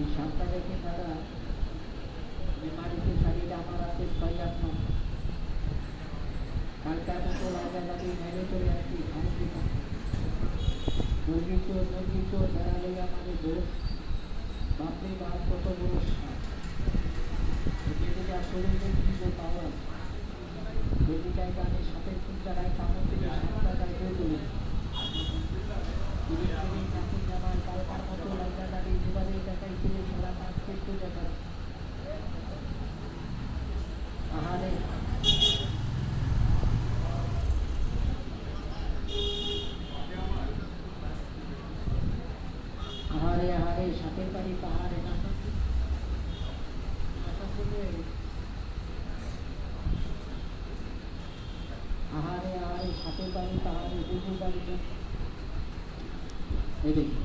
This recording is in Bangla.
এই সাপটা দেখে যে বাড়িতে শাড়িটা আমার আছে ছয় আট মাস কালকার মতো লাগা লাগি মেরে চলে আসছি না মুরগি চোর মুরগি চোর বেড়ালে আমাদের দোষ। বাপরে বাপ, কত বড় সাপ। শরীরে লাগা লাগি যেভাবে দেখাই ছিল সারা পাঁচ একটু দেখা আহারে আহারে সাপের বাড়ি পাহাড়ে আহারে আহারে সাপের বাড়ি পাহাড়ে বাড়িতে। এই দেখি